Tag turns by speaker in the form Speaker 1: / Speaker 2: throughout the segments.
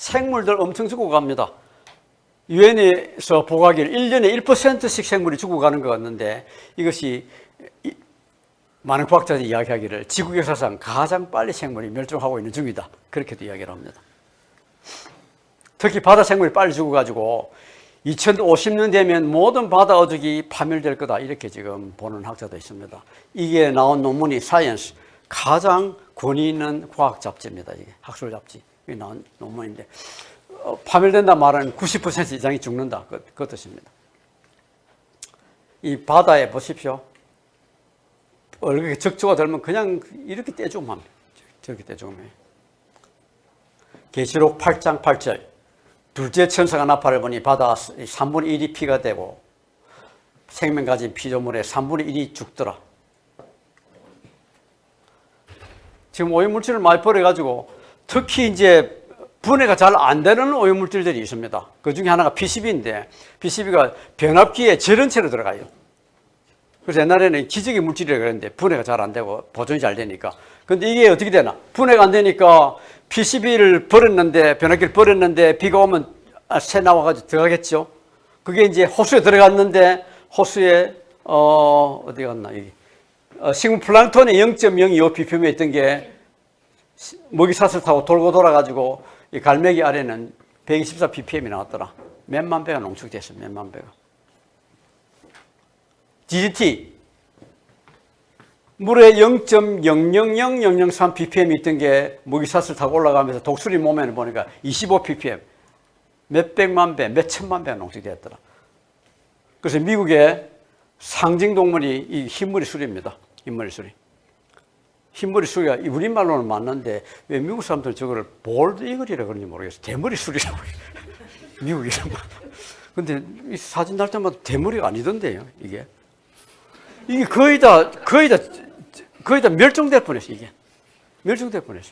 Speaker 1: 생물들 엄청 죽어갑니다. 유엔에서 보고하기를 1년에 1%씩 생물이 죽어가는 것 같는데 이것이 이- 많은 과학자들이 이야기하기를 지구 역사상 가장 빨리 생물이 멸종하고 있는 중이다. 그렇게도 이야기를 합니다. 특히 바다 생물이 빨리 죽어가지고 2050년 되면 모든 바다 어족이 파멸될 거다. 이렇게 지금 보는 학자도 있습니다. 이게 나온 논문이 사이언스 가장 권위 있는 과학 잡지입니다. 이게 학술 잡지. 이 나온 논문인데 어, 파멸된다 말은 90% 이상이 죽는다. 그, 그 뜻입니다. 이 바다에 보십시오. 얼굴에 적조가 들면 그냥 이렇게 떼죽으면 합니다. 저렇게 떼죽으면. 계시록 8장 8절. 둘째 천사가 나팔을 보니 바다 3분의 1이 피가 되고 생명 가진 피조물의 3분의 1이 죽더라. 지금 오염물질을 많이 버려가지고 특히 이제 분해가 잘 안 되는 오염물질들이 있습니다. 그 중에 하나가 PCB인데 PCB가 변압기에 절은 채로 들어가요. 그래서 옛날에는 기적의 물질이라고 그랬는데 분해가 잘 안 되고 보존이 잘 되니까. 근데 이게 어떻게 되나? 분해가 안 되니까 PCB를 버렸는데, 변압기를 버렸는데 비가 오면 아, 새 나와가지고 들어가겠죠? 그게 이제 호수에 들어갔는데 호수에, 어, 어디 갔나, 여기. 어, 식물 플랑톤의 0.02 ppm에 있던 게 먹이사슬 타고 돌고 돌아가지고 이 갈매기 아래는 124 ppm이 나왔더라. 몇만 배가 농축됐어, 몇만 배가. DDT 물에 0.000003 ppm 있던 게 먹이사슬 타고 올라가면서 독수리 몸에는 보니까 25 ppm 몇 백만 배, 몇 천만 배가 농축되었더라. 그래서 미국의 상징 동물이 이 흰머리 수리입니다. 흰머리 수리. 흰머리 수리가 이 우리말로는 맞는데 왜 미국 사람들은 저거를 볼드 이글이라 그런지 모르겠어요. 대머리 수리라고 해요. 미국 이름. 근데 이 사진 날 때마다 대머리가 아니던데요, 이게. 이게 거의 다, 거의 다, 거의 다 멸종될 뻔했어, 이게. 멸종될 뻔했어.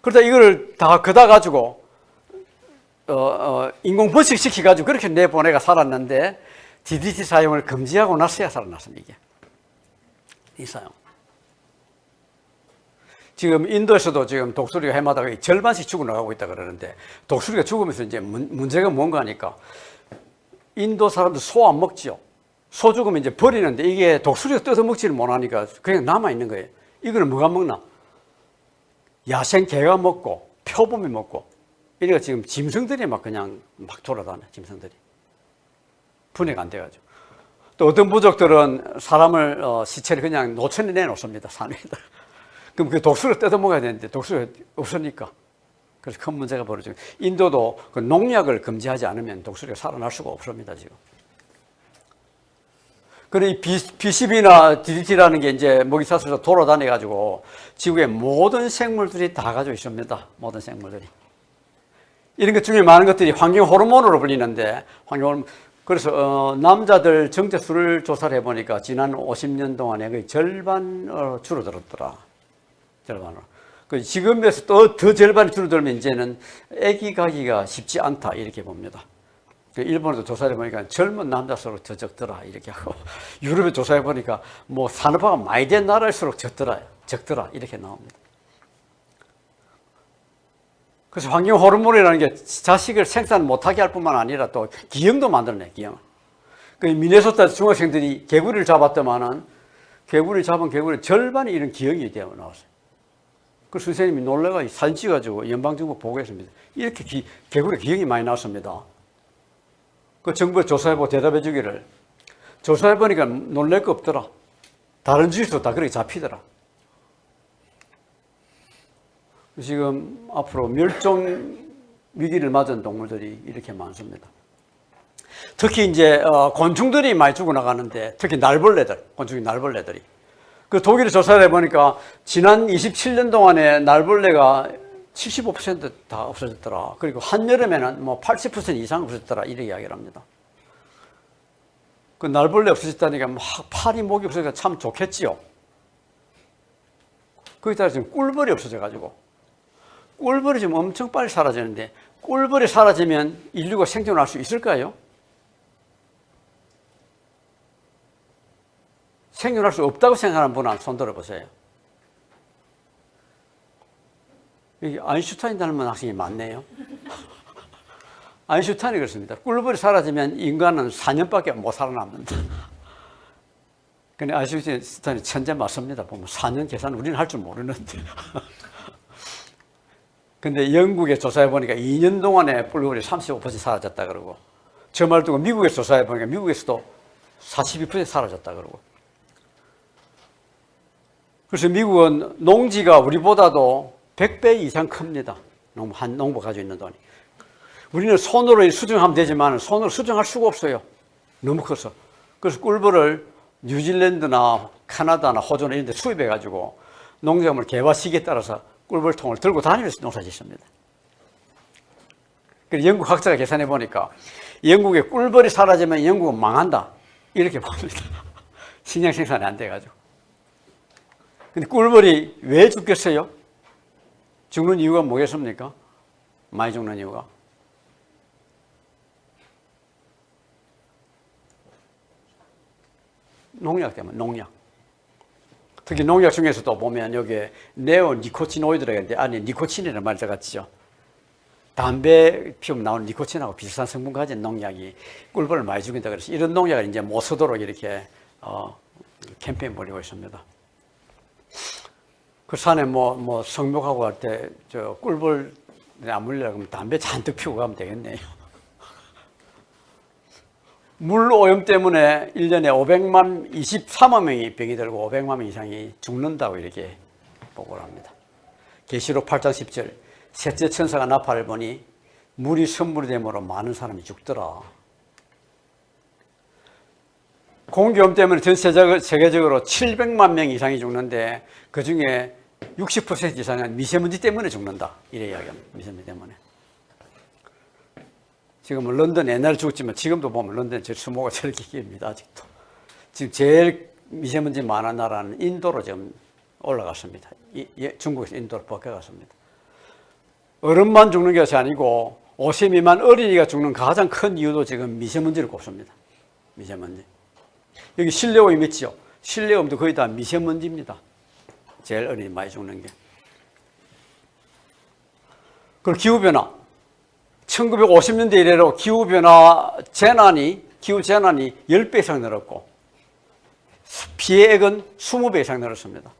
Speaker 1: 그러다 이거를 다 걷어 가지고, 어, 어, 인공 번식 시켜가지고 그렇게 내보내가 살았는데, DDT 사용을 금지하고 나서야 살아났습니다, 이게. 이 사용. 지금 인도에서도 지금 독수리가 해마다 거의 절반씩 죽어나가고 있다 그러는데, 독수리가 죽으면서 이제 문, 문제가 뭔가 하니까, 인도 사람들 소 안 먹지요. 소 죽으면 이제 버리는데 이게 독수리가 뜯어 먹지를 못하니까 그냥 남아 있는 거예요. 이거는 뭐가 먹나? 야생 개가 먹고 표범이 먹고 이래가 지금 짐승들이 막 그냥 막 돌아다녀 짐승들이 분해가 안 돼가지고 또 어떤 부족들은 사람을 어, 시체를 그냥 노천에 내놓습니다 산에다 그럼 그 독수리를 뜯어 먹어야 되는데 독수리가 없으니까 그래서 큰 문제가 벌어지고 인도도 그 농약을 금지하지 않으면 독수리가 살아날 수가 없습니다 지금 이 BCB나 DDT라는 게 이제 먹이 사슬로 돌아다녀 가지고 지구의 모든 생물들이 다 가지고 있습니다. 모든 생물들이. 이런 것 중에 많은 것들이 환경 호르몬으로 불리는데, 환경 호르몬. 그래서, 어, 남자들 정체수를 조사를 해보니까 지난 50년 동안에 거의 절반으로 줄어들었더라. 절반으로. 그 지금에서 또 더 절반이 줄어들면 이제는 아기 가기가 쉽지 않다. 이렇게 봅니다. 그 일본에도 조사해 보니까 젊은 남자수록 더 적더라 이렇게 하고 유럽에 조사해 보니까 뭐 산업화가 많이 된 나라일수록 적더라 적더라 이렇게 나옵니다. 그래서 환경 호르몬이라는 게 자식을 생산 못하게 할 뿐만 아니라 또 기형도 만들어내 기형. 그 미네소타 중학생들이 개구리를 잡았더만은 개구리를 잡은 개구리 절반이 이런 기형이 되어 나왔어요. 그 선생님이 놀래가 사진 찍어가지고 연방정부 보고했습니다. 이렇게 기, 개구리 기형이 많이 나왔습니다. 그 정부에 조사해보고 대답해 주기를 조사해보니까 놀랄 거 없더라. 다른 주에서도 다 그렇게 잡히더라. 지금 앞으로 멸종 위기를 맞은 동물들이 이렇게 많습니다. 특히 이제 어, 곤충들이 많이 죽어나가는데 특히 날벌레들, 곤충이 날벌레들이. 그 독일에 조사를 해보니까 지난 27년 동안에 날벌레가 75%다 없어졌더라. 그리고 한여름에는 뭐 80% 이상 없어졌더라. 이렇게 이야기를 합니다. 그 날벌레 없어졌다니까 막 팔이 목이 없어지니까 참 좋겠지요. 거기다가 지금 꿀벌이 없어져가지고 꿀벌이 지금 엄청 빨리 사라지는데 꿀벌이 사라지면 인류가 생존할 수 있을까요? 생존할 수 없다고 생각하는 분은 손 들어 보세요. 여기 아인슈타인 닮은 학생이 많네요. 아인슈타인이 그렇습니다. 꿀벌이 사라지면 인간은 4년밖에 못 살아남는다. 근데 아인슈타인이 천재 맞습니다. 보면 4년 계산 우리는 할 줄 모르는데. 근데 영국에 조사해 보니까 2년 동안에 꿀벌이 35% 사라졌다 그러고 저 말 듣고 미국에 조사해 보니까 미국에서도 42% 사라졌다 그러고 그래서 미국은 농지가 우리보다도 100배 이상 큽니다. 한 농부 가지고 있는 돈이. 우리는 손으로 수정하면 되지만 손으로 수정할 수가 없어요. 너무 커서. 그래서 꿀벌을 뉴질랜드나 카나다나 호주나 이런 데 수입해 가지고 농작물 개화 시기에 따라서 꿀벌통을 들고 다니면서 농사 짓습니다. 영국 학자가 계산해 보니까 영국에 꿀벌이 사라지면 영국은 망한다. 이렇게 봅니다. 식량 생산이 안 돼가지고. 근데 꿀벌이 왜 죽겠어요? 죽는 이유가 뭐겠습니까? 많이 죽는 이유가. 농약 때문에, 농약. 특히 농약 중에서도 보면 여기에 네오니코티노이드라고 하는데 안에 니코틴이라는 말이 들어갔죠. 담배 피우면 나오는 니코틴하고 비슷한 성분 가진 농약이 꿀벌을 많이 죽인다 그래서 이런 농약을 이제 못 쓰도록 이렇게 어, 캠페인 벌이고 있습니다. 그 산에 뭐, 뭐 성묘하고 할 때 저 꿀벌 안 물리려고 하면 담배 잔뜩 피우고 가면 되겠네요. 물 오염 때문에 1년에 500만, 23만 명이 병이 들고 500만 명 이상이 죽는다고 이렇게 보고를 합니다. 계시록 8장 10절 셋째 천사가 나팔을 보니 물이 선물이 되므로 많은 사람이 죽더라. 공기오염 때문에 전 세계- 세계적으로 700만 명 이상이 죽는데 그 중에 60% 이상은 미세먼지 때문에 죽는다. 이래 이야기합니다. 미세먼지 때문에. 지금 은 런던 옛날에 죽었지만 지금도 보면 런던 저 수모가 저렇게 깁니다. 아직도. 지금 제일 미세먼지 많은 나라는 인도로 지금 올라갔습니다. 이- 예, 중국에서 인도로 벗겨갔습니다. 어른만 죽는 것이 아니고 5세 미만 어린이가 죽는 가장 큰 이유도 지금 미세먼지를 꼽습니다. 미세먼지. 여기 실내오염 있죠? 실내오염도 거의 다 미세먼지입니다. 제일 어린이 많이 죽는 게. 그리고 기후변화. 1950년대 이래로 기후변화 재난이, 기후재난이 10배 이상 늘었고, 피해액은 20배 이상 늘었습니다.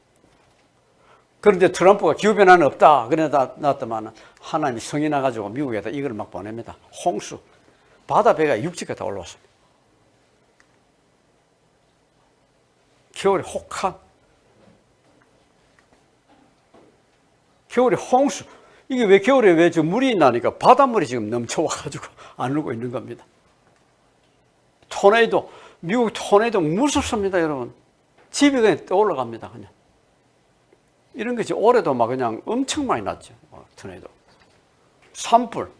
Speaker 1: 그런데 트럼프가 기후변화는 없다. 그래 놨더만 하나님이 성이 나가지고 미국에다 이걸 막 보냅니다. 홍수. 바다 배가 육지가 다 올라왔습니다. 겨울에 혹한. 겨울에 홍수. 이게 왜 겨울에 왜 저 물이 나니까 바닷물이 지금 넘쳐와가지고 안 오고 있는 겁니다. 토네이도, 미국 토네이도 무섭습니다, 여러분. 집이 그냥 떠올라갑니다, 그냥. 이런 것이 올해도 막 그냥 엄청 많이 났죠. 어, 토네이도. 산불.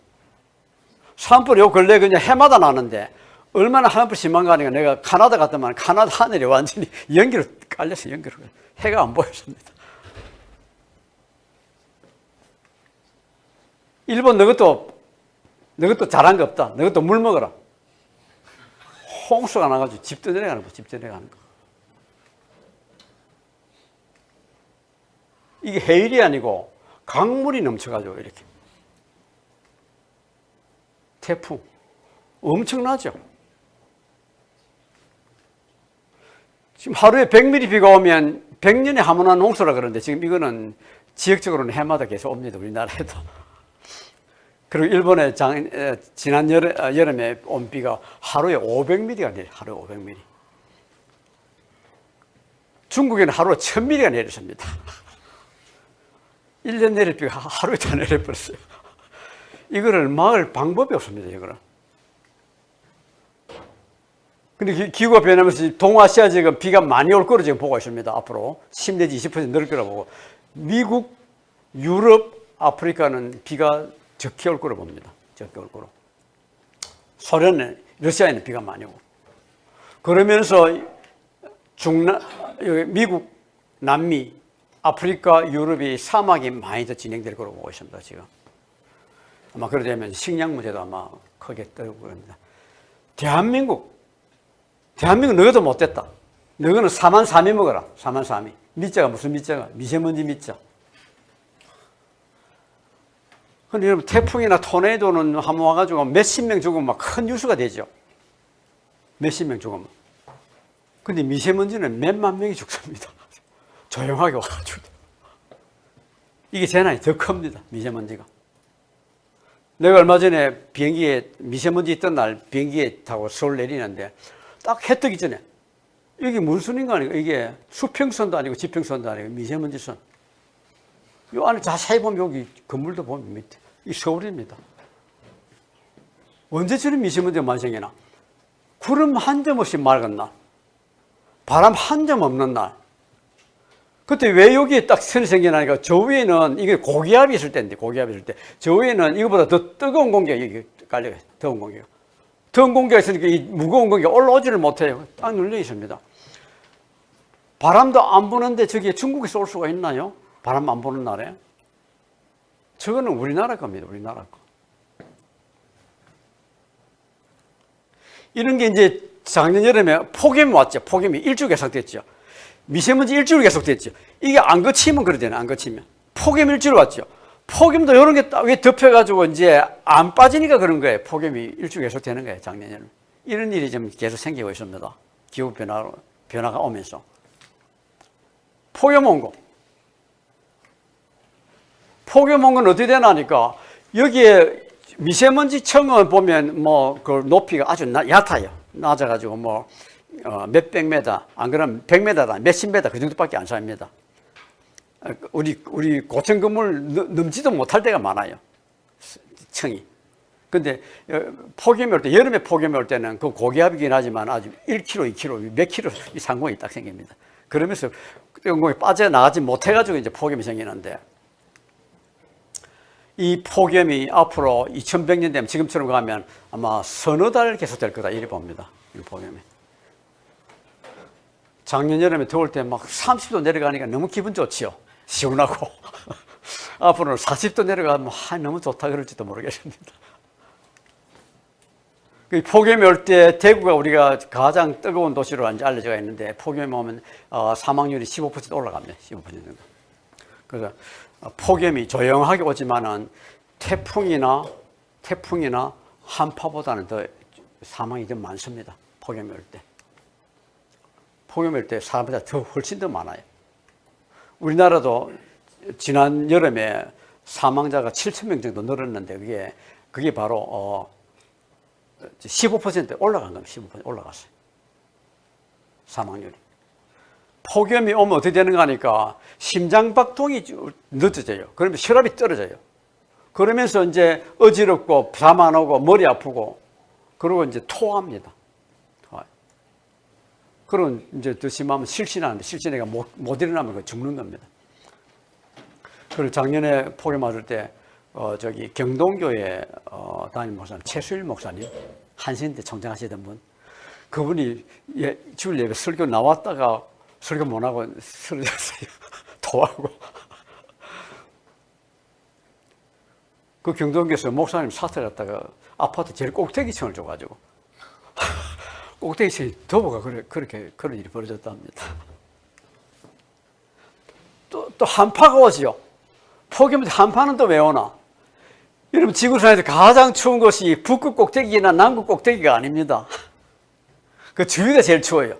Speaker 1: 산불이 요 근래 그냥 해마다 나는데 얼마나 산불 심한가 하니까 내가 카나다 갔더만 카나다 하늘이 완전히 연기로 깔려서 연기로. 해가 안 보였습니다. 일본 너것도 너것도 잘한 거 없다. 너것도 물 먹어라. 홍수가 나가지고 집 떠내려가는 거, 집 떠내려가는 거. 이게 해일이 아니고 강물이 넘쳐가지고 이렇게. 태풍. 엄청나죠? 지금 하루에 100mm 비가 오면 100년에 한번 하는 홍수라 그러는데 지금 이거는 지역적으로는 해마다 계속 옵니다. 우리나라에도. 그리고 일본에 장, 에, 지난 여름, 어, 여름 에 온 비가 하루에 500mm가 내려, 하루에 500mm. 중국에는 하루에 1000mm가 내렸습니다. 1년 내릴 비가 하루에 다 내려버렸어요. 이거를 막을 방법이 없습니다, 이거는. 근데 기- 기후가 변하면서 동아시아 지금 비가 많이 올 거로 지금 보고 있습니다. 앞으로 10 내지 20%늘 거라고 보고. 미국, 유럽, 아프리카는 비가 적게 올 거로 봅니다. 적게 올 거로. 소련은, 러시아에는 비가 많이 오고. 그러면서 중남, 미국, 남미, 아프리카, 유럽이 사막이 많이 더 진행될 거로 보고 있습니다. 지금. 아마 그러자면 식량 문제도 아마 크게 떨고 그럽니다. 대한민국, 대한민국 너희도 못됐다. 너희는 4만 3이 먹어라. 4만 3이. 밑자가 무슨 밑자가? 미세먼지 밑자. 근데 여러분 태풍이나 토네이도는 한번 와가지고 몇십 명 죽으면 막 큰 뉴스가 되죠. 몇십 명 죽으면. 근데 미세먼지는 몇만 명이 죽습니다. 조용하게 와가지고. 이게 재난이 더 큽니다. 미세먼지가. 내가 얼마 전에 비행기에 미세먼지 있던 날 비행기에 타고 서울 내리는데 딱 해 뜨기 전에 이게 무슨 인가 아니고 이게 수평선도 아니고 지평선도 아니고 미세먼지선. 요 안에 자세히 보면 여기 건물도 보면 밑에 이 서울입니다. 언제처럼 미세먼지가 많이 생기나? 구름 한 점 없이 맑은 날, 바람 한 점 없는 날. 그때 왜 여기에 딱 선이 생겨나니까 저 위에는 이게 고기압이 있을 때인데 고기압이 있을 때 저 위에는 이거보다 더 뜨거운 공기가 여기 깔려요. 더운 공기가. 더운 공기가 있으니까 이 무거운 공기가 올라오지를 못해요. 딱 눌려 있습니다. 바람도 안 부는데 저기에 중국에서 올 수가 있나요? 바람 안 부는 날에? 저거는 우리나라 겁니다. 우리나라 거. 이런 게 이제 작년 여름에 폭염이 왔죠. 폭염이 일주 계속됐죠. 미세먼지 일주일 계속됐죠. 이게 안 거치면 그러잖아요. 안 거치면. 폭염 일주일 왔죠. 폭염도 이런 게딱 위에 덮여가지고 이제 안 빠지니까 그런 거예요. 폭염이 일주일 계속 되는 거예요. 작년 여름. 이런 일이 좀 계속 생기고 있습니다. 기후 변화, 변화가 오면서. 폭염 온 거. 폭염 온 건 어떻게 되나니까 여기에 미세먼지 청은 보면 뭐 그 높이가 아주 나- 얕아요. 낮아가지고 뭐 어, 몇백 메다 안 그러면 백 메다다 몇십 메다 그 정도밖에 안 삽니다. 어, 우리 우리 고층 건물 넘- 넘지도 못할 때가 많아요. 청이. 근데 어, 폭염이 올 때, 여름에 폭염이 올 때는 그 고기압이긴 하지만 아주 1km, 2km, 몇 이 상공이 딱 생깁니다. 그러면서 영공이 빠져나가지 못해가지고 이제 폭염이 생기는데 이 폭염이 앞으로 2100년 되면 지금처럼 가면 아마 서너 달 계속될 거다 이래 봅니다. 이 폭염이. 작년 여름에 더울 때 막 30도 내려가니까 너무 기분 좋지요. 시원하고. 앞으로는 40도 내려가면 아, 너무 좋다 그럴지도 모르겠습니다. 그 폭염이 올 때 대구가 우리가 가장 뜨거운 도시로 알려져 있는데 폭염이 오면 어, 사망률이 15% 올라갑니다. 15% 정도. 그래서 어, 폭염이 조용하게 오지만은 태풍이나 태풍이나 한파보다는 더 사망이 좀 많습니다. 폭염이 올 때. 폭염이 올 때 사람보다 더 훨씬 더 많아요. 우리나라도 지난 여름에 사망자가 7천 명 정도 늘었는데 그게 그게 바로 어, 15% 올라간 겁니다. 15% 올라갔어요. 사망률이. 폭염이 오면 어떻게 되는가 하니까 심장박동이 쭉 늦어져요. 그러면 혈압이 떨어져요. 그러면서 이제 어지럽고 잠 안 오고 머리 아프고 그리고 이제 토합니다. 토해요. 그리고 이제 더 심하면 실신하는데 실신해가 못, 못 일어나면 그 죽는 겁니다. 그리고 작년에 폭염 맞을 때 어, 저기 경동교회 어, 담임 목사님 최수일 목사님 한신대 청장하시던 분 그분이 예, 주일 예배 설교 나왔다가 설교 못 하고 쓰러졌어요. 토하고. 그 경동교에서 목사님 사퇴를 했다가 아파트 제일 꼭대기층을 줘가지고 꼭대기층이 더보가 그래, 그렇게 그런 일이 벌어졌답니다. 또, 또 한파가 오지요. 폭염 한파는 또 왜 오나? 여러분 지구상에서 가장 추운 것이 북극 꼭대기나 남극 꼭대기가 아닙니다. 그 주위가 제일 추워요.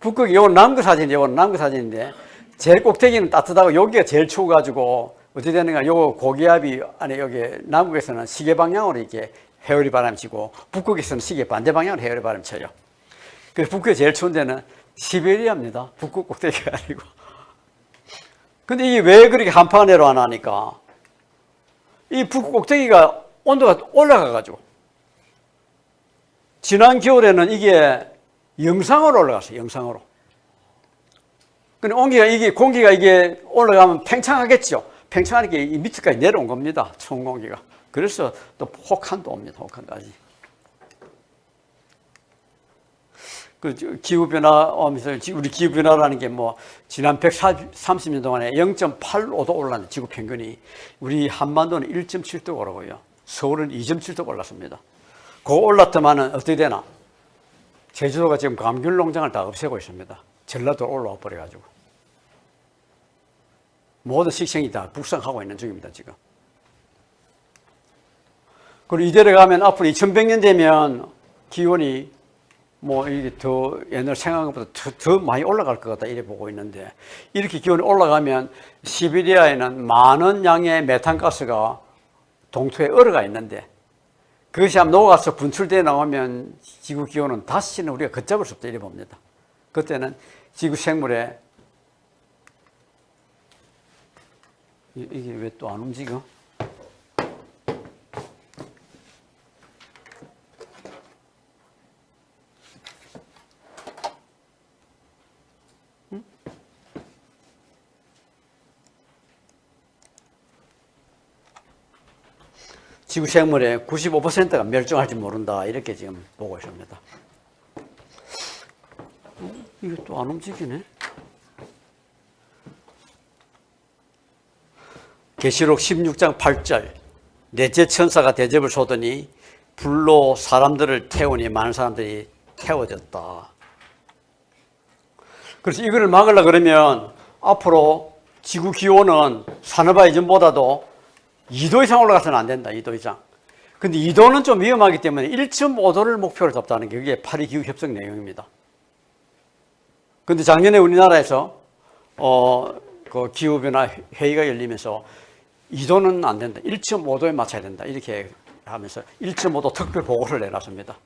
Speaker 1: 북극 이건 남극 사진, 이건 남극 사진인데 제일 꼭대기는 따뜻하고 여기가 제일 추워가지고 어떻게 되는가? 요거 고기압이 안에 여기 남극에서는 시계 방향으로 이렇게 해오리 바람 치고 북극에서는 시계 반대 방향으로 해오리 바람 쳐요. 그래서 북극이 제일 추운 데는 시베리아입니다. 북극 꼭대기가 아니고. 근데 이게 왜 그렇게 한파가 내려가나 하니까 이 북극 꼭대기가 온도가 올라가가지고 지난 겨울에는 이게 영상으로 올라갔어요. 영상으로. 근데 온기가 이게 공기가 이게 올라가면 팽창하겠죠. 팽창하니까 이 밑에까지 내려온 겁니다. 추운 공기가. 그래서 또 혹한도 옵니다. 혹한까지. 그 기후 변화 오면서 우리 기후 변화라는 게 뭐 지난 130년 동안에 0.85도 올랐는 지구 평균이 우리 한반도는 1.7도 오르고요. 서울은 2.7도 올랐습니다. 그 올랐더만은 어떻게 되나? 제주도가 지금 감귤 농장을 다 없애고 있습니다. 전라도 올라와 버려가지고. 모든 식생이 다 북상하고 있는 중입니다, 지금. 그리고 이대로 가면 앞으로 2100년 되면 기온이 뭐 이게 더 옛날 생각한 것보다 더, 더 많이 올라갈 것 같다 이래 보고 있는데 이렇게 기온이 올라가면 시베리아에는 많은 양의 메탄가스가 동토에 얼어가 있는데 그것이 한번 녹아서 분출돼 나오면 지구 기온은 다시는 우리가 걷잡을 수 없다 이래 봅니다. 그때는 지구 생물의 이- 이게 왜 또 안 움직여? 지구 생물의 95%가 멸종할지 모른다 이렇게 지금 보고 있습니다. 어? 이게 또 안 움직이네. 계시록 16장 8절 넷째 천사가 대접을 쏘더니 불로 사람들을 태우니 많은 사람들이 태워졌다. 그래서 이거를 막으려 그러면 앞으로 지구 기온은 산업화 이전보다도 2도 이상 올라가서는 안 된다. 2도 이상. 근데 2도는 좀 위험하기 때문에 1.5도를 목표로 잡다는 게 그게 파리 기후 협정 내용입니다. 근데 작년에 우리나라에서 어, 그 기후 변화 회의가 열리면서 2도는 안 된다. 1.5도에 맞춰야 된다. 이렇게 하면서 1.5도 특별 보고서를 내놨습니다.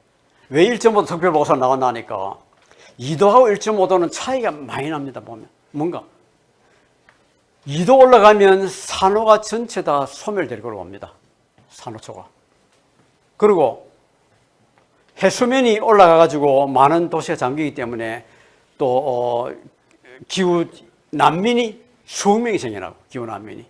Speaker 1: 왜 1.5도 특별 보고서가 나왔나 하니까 2도하고 1.5도는 차이가 많이 납니다. 보면 뭔가 2도 올라가면 산호가 전체 다 소멸될 걸로 봅니다. 산호초가. 그리고 해수면이 올라가 가지고 많은 도시가 잠기기 때문에 또 어, 기후 난민이 수억 명이 생겨나고 기후 난민이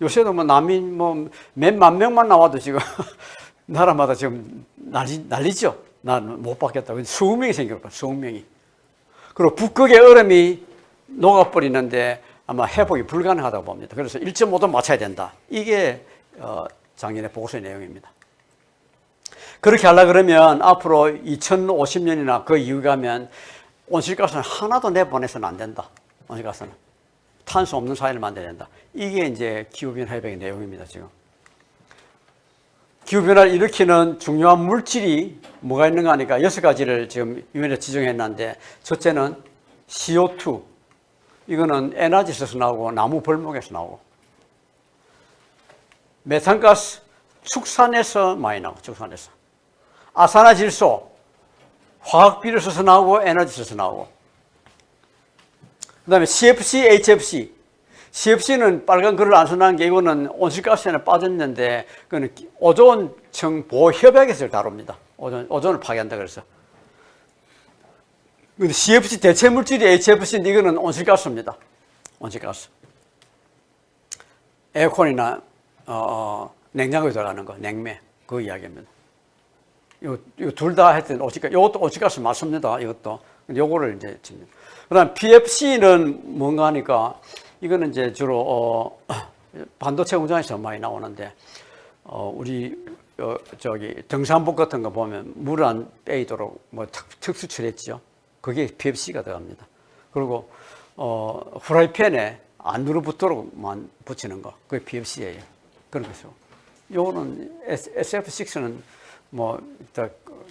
Speaker 1: 요새도 뭐 난민 뭐 몇 만 명만 나와도 지금 나라마다 지금 난리 난리죠. 나는 못 받겠다. 수억 명이 생겨나 수억 명이. 그리고 북극의 얼음이 녹아버리는데 아마 회복이 불가능하다고 봅니다. 그래서 1.5도 맞춰야 된다. 이게 어, 작년에 보고서의 내용입니다. 그렇게 하려 그러면 앞으로 2050년이나 그 이후 가면 온실가스는 하나도 내보내서는 안 된다. 온실가스는 탄소 없는 사회를 만들어야 된다. 이게 이제 기후변화 협약의 내용입니다. 지금 기후변화를 일으키는 중요한 물질이 뭐가 있는가 하니까 여섯 가지를 지금 유엔에 지정했는데 첫째는 CO2 이거는 에너지에서 나오고 나무 벌목에서 나오고 메탄가스 축산에서 많이 나오고 축산에서 아산화질소 화학비를 써서 나오고 에너지 써서 나오고 그 다음에 CFC, HFC CFC는 빨간 글을 안 써놓은 게 이거는 온실가스에는 빠졌는데 그거는 오존층 보호 협약에서 다룹니다. 오존, 오존을 파괴한다 그래서. CFC 대체 물질이 HFC인데 이거는 온실가스입니다. 온실가스. 에어컨이나 어, 어, 냉장고에 들어가는 거, 냉매 그 이야기입니다. 이둘 다 하여튼 오지가 이것도 오지가스 맞습니다. 이것도 요거를 이제 칩니다. 그다음 PFC는 뭔가 하니까 이거는 이제 주로 어, 반도체 공장에서 많이 나오는데 어, 우리 어, 저기 등산복 같은 거 보면 물 안 빼이도록 뭐 특, 수 처리했죠. 그게 PFC가 들어갑니다. 그리고 어, 후라이팬에 안 눌어붙도록만 붙이는 거 그게 PFC예요. 그런 거죠. 요거는 SF6는 뭐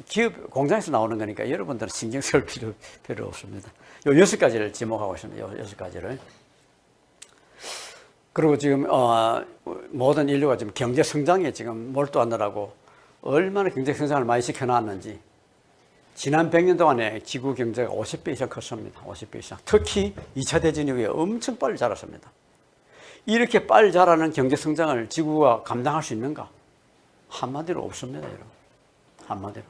Speaker 1: 기업 공장에서 나오는 거니까 여러분들은 신경 쓸 필요 필요 없습니다. 요 여섯 가지를 지목하고 있습니다. 요 여섯 가지를. 그리고 지금 어, 모든 인류가 지금 경제 성장에 지금 몰두하느라고 얼마나 경제 성장을 많이 시켜놨는지 지난 100년 동안에 지구 경제가 50배 이상 컸습니다. 50배 이상. 특히 2차 대전 이후에 엄청 빨리 자랐습니다. 이렇게 빨리 자라는 경제 성장을 지구가 감당할 수 있는가? 한마디로 없습니다, 여러분. 한마디로.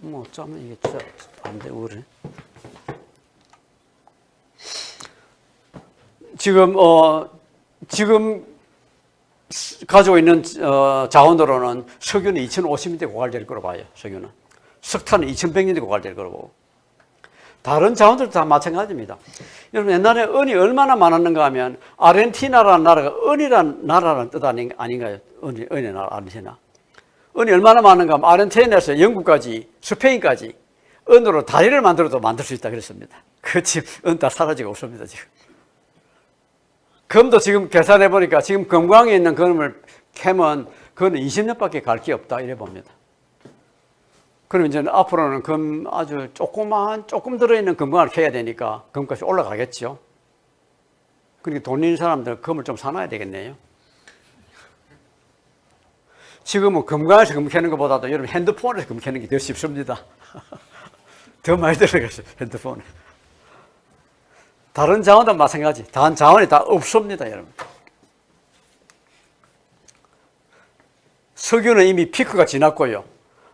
Speaker 1: 뭐 어쩌면 이게 진짜 안 돼, 우리. 지금, 어, 지금 가지고 있는 어, 자원으로는 석유는 2050년대 고갈될 거로 봐요, 석유는. 석탄은 2100년대 고갈될 거로 보고. 다른 자원들도 다 마찬가지입니다. 여러분 옛날에 은이 얼마나 많았는가 하면 아르헨티나라는 나라가 은이라는 나라라는 뜻 아닌, 아닌가요? 은이, 은의 나라 아르헨티나. 은이 얼마나 많은가 하면 아르헨티나에서 영국까지 스페인까지 은으로 다리를 만들어도 만들 수 있다 그랬습니다. 그 지금 은다 사라지고 없습니다 지금. 금도 지금 계산해 보니까 지금 금광에 있는 금을 캐면 그거는 20년밖에 갈 게 없다 이래 봅니다. 그럼 이제 앞으로는 금 아주 조그만 조금 들어있는 금광을 캐야 되니까 금값이 올라가겠죠. 그러니까 돈 있는 사람들은 금을 좀 사놔야 되겠네요. 지금은 금광에서 금 캐는 것보다도 여러분 핸드폰에서 금 캐는 게 더 쉽습니다. 더 많이 들어갔어요, 핸드폰에. 다른 자원도 마찬가지. 다른 자원이 다 없습니다, 여러분. 석유는 이미 피크가 지났고요.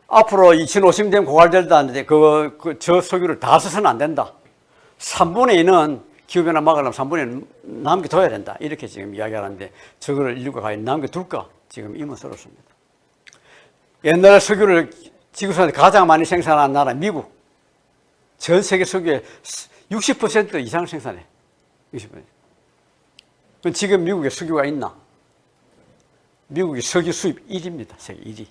Speaker 1: 앞으로 2050년 되면 고갈될다는데 그, 그, 저 석유를 다 써서는 안 된다. 3분의 2는 기후변화 막으려면 3분의 1 남겨둬야 된다. 이렇게 지금 이야기하는데 저거를 인류가 과연 남겨둘까? 지금 의문스럽습니다. 옛날에 석유를 지구상에 가장 많이 생산한 나라 미국. 전 세계 석유의 60% 이상 생산해. 60%. 그럼 지금 미국에 석유가 있나? 미국이 석유 수입 1위입니다. 세계 1위.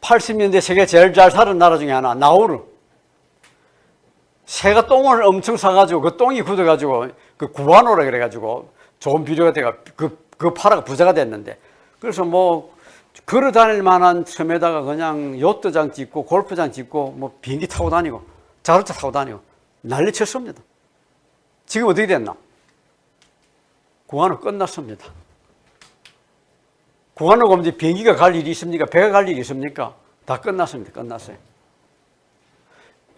Speaker 1: 80년대 세계 제일 잘 사는 나라 중에 하나, 나우루. 새가 똥을 엄청 싸가지고 그 똥이 굳어가지고 그 구아노라 그래가지고 좋은 비료가 돼가 그, 그 파라가 부자가 됐는데 그래서 뭐 걸어 다닐 만한 섬에다가 그냥 요트장 짓고 골프장 짓고 뭐 비행기 타고 다니고 자동차 타고 다니고 난리 쳤습니다. 지금 어떻게 됐나? 구안호 끝났습니다. 구안호 가면 이제 비행기가 갈 일이 있습니까? 배가 갈 일이 있습니까? 다 끝났습니다. 끝났어요.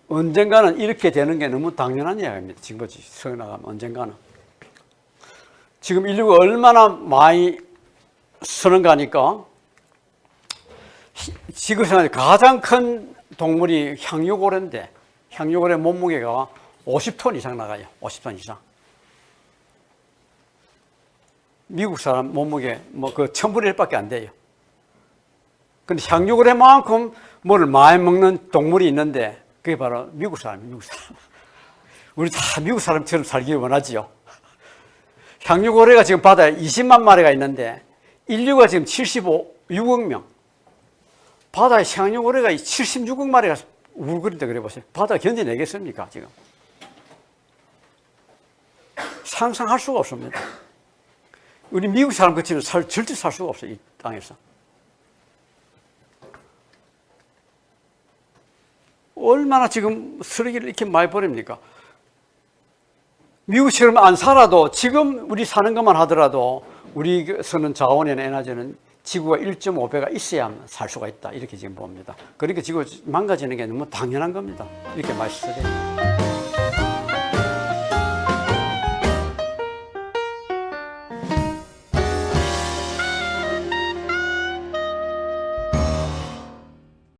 Speaker 1: 언젠가는 이렇게 되는 게 너무 당연한 이야기입니다. 지금 서 나가면 언젠가는. 지금 인류가 얼마나 많이 쓰는가 하니까 지구상에 가장 큰 동물이 향유고래인데 향유고래 몸무게가 50톤 이상 나가요. 50톤 이상. 미국 사람 몸무게 뭐 그 천분의 일밖에 안 돼요. 근데 향유고래만큼 뭐를 많이 먹는 동물이 있는데 그게 바로 미국 사람, 미국 사람. 우리 다 미국 사람처럼 살기를 원하지요. 향유고래가 지금 바다에 20만 마리가 있는데 인류가 지금 75, 6억 명. 바다에 향유고래가 76억 마리가 울거린다 그래 보세요. 바다 견뎌내겠습니까, 지금? 상상할 수가 없습니다. 우리 미국 사람 같이는 살, 절대 살 수가 없어요, 이 땅에서. 얼마나 지금 쓰레기를 이렇게 많이 버립니까? 미국처럼 안 살아도 지금 우리 사는 것만 하더라도 우리 쓰는 자원이나 에너지는 지구가 1.5배가 있어야 살 수가 있다. 이렇게 지금 봅니다. 그러니까 지구 망가지는 게 너무 당연한 겁니다. 이렇게 말씀드려요.